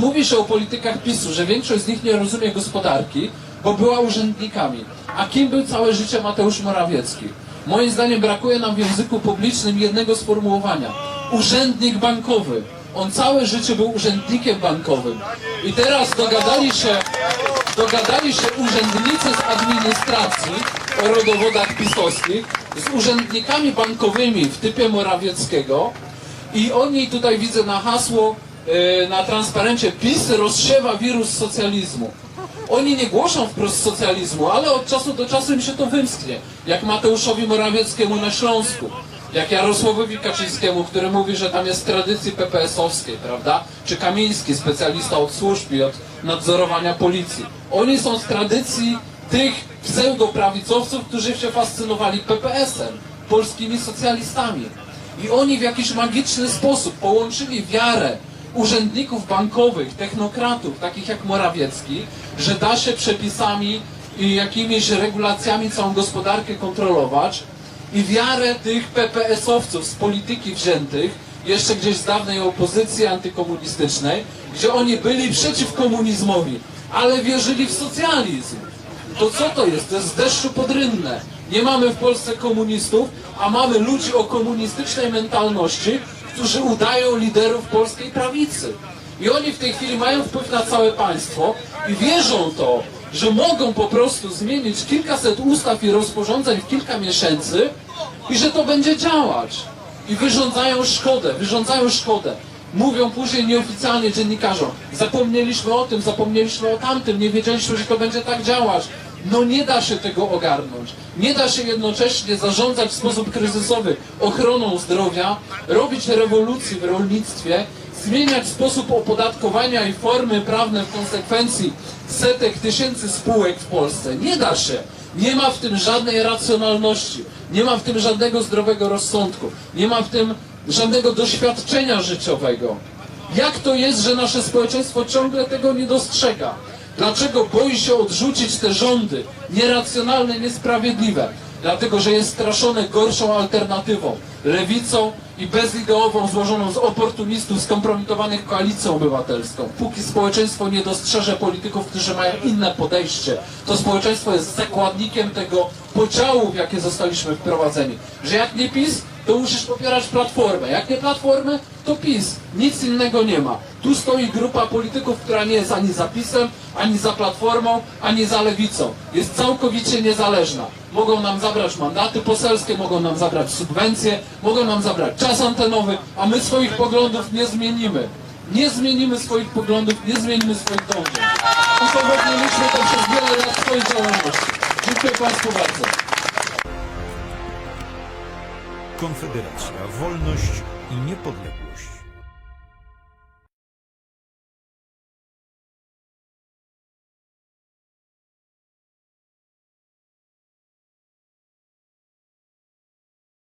Mówi się o politykach PiSu, że większość z nich nie rozumie gospodarki, bo była urzędnikami. A kim był całe życie Mateusz Morawiecki? Moim zdaniem brakuje nam w języku publicznym jednego sformułowania. Urzędnik bankowy. On całe życie był urzędnikiem bankowym. I teraz dogadali się, dogadali się urzędnicy z administracji o rodowodach pisowskich z urzędnikami bankowymi w typie Morawieckiego i oni tutaj widzę na hasło, na transparencie PiS rozsiewa wirus socjalizmu. Oni nie głoszą wprost socjalizmu, ale od czasu do czasu im się to wymsknie. Jak Mateuszowi Morawieckiemu na Śląsku. Jak Jarosławowi Kaczyńskiemu, który mówi, że tam jest tradycji PPS-owskiej, prawda? Czy Kamiński, specjalista od służb i od nadzorowania policji. Oni są z tradycji tych pseudoprawicowców, którzy się fascynowali PPS-em, polskimi socjalistami. I oni w jakiś magiczny sposób połączyli wiarę urzędników bankowych, technokratów, takich jak Morawiecki, że da się przepisami i jakimiś regulacjami całą gospodarkę kontrolować i wiarę tych PPS-owców z polityki wziętych, jeszcze gdzieś z dawnej opozycji antykomunistycznej, gdzie oni byli przeciw komunizmowi, ale wierzyli w socjalizm. To co to jest? To jest deszczu pod rynnę. Nie mamy w Polsce komunistów, a mamy ludzi o komunistycznej mentalności, którzy udają liderów polskiej prawicy. I oni w tej chwili mają wpływ na całe państwo i wierzą to, że mogą po prostu zmienić kilkaset ustaw i rozporządzeń w kilka miesięcy i że to będzie działać. I wyrządzają szkodę, wyrządzają szkodę. Mówią później nieoficjalnie dziennikarzom, zapomnieliśmy o tym, zapomnieliśmy o tamtym, nie wiedzieliśmy, że to będzie tak działać. No nie da się tego ogarnąć. Nie da się jednocześnie zarządzać w sposób kryzysowy ochroną zdrowia, robić rewolucji w rolnictwie, zmieniać sposób opodatkowania i formy prawne w konsekwencji setek tysięcy spółek w Polsce. Nie da się. Nie ma w tym żadnej racjonalności. Nie ma w tym żadnego zdrowego rozsądku. Nie ma w tym żadnego doświadczenia życiowego. Jak to jest, że nasze społeczeństwo ciągle tego nie dostrzega? Dlaczego boi się odrzucić te rządy nieracjonalne, niesprawiedliwe? Dlatego, że jest straszone gorszą alternatywą, lewicą i bezideową, złożoną z oportunistów skompromitowanych koalicją obywatelską. Póki społeczeństwo nie dostrzeże polityków, którzy mają inne podejście, to społeczeństwo jest zakładnikiem tego podziału, w jakie zostaliśmy wprowadzeni. Że jak nie PiS, to musisz popierać Platformę. Jak nie Platformę, to PiS. Nic innego nie ma. Tu stoi grupa polityków, która nie jest ani za PiSem, ani za Platformą, ani za Lewicą. Jest całkowicie niezależna. Mogą nam zabrać mandaty poselskie, mogą nam zabrać subwencje, mogą nam zabrać czas antenowy, a my swoich poglądów nie zmienimy. Nie zmienimy swoich poglądów, nie zmienimy swoich dążeń. Udowodniliśmy to przez wiele lat swojej działalności. Dziękuję Państwu bardzo. Konfederacja, wolność i niepodległość.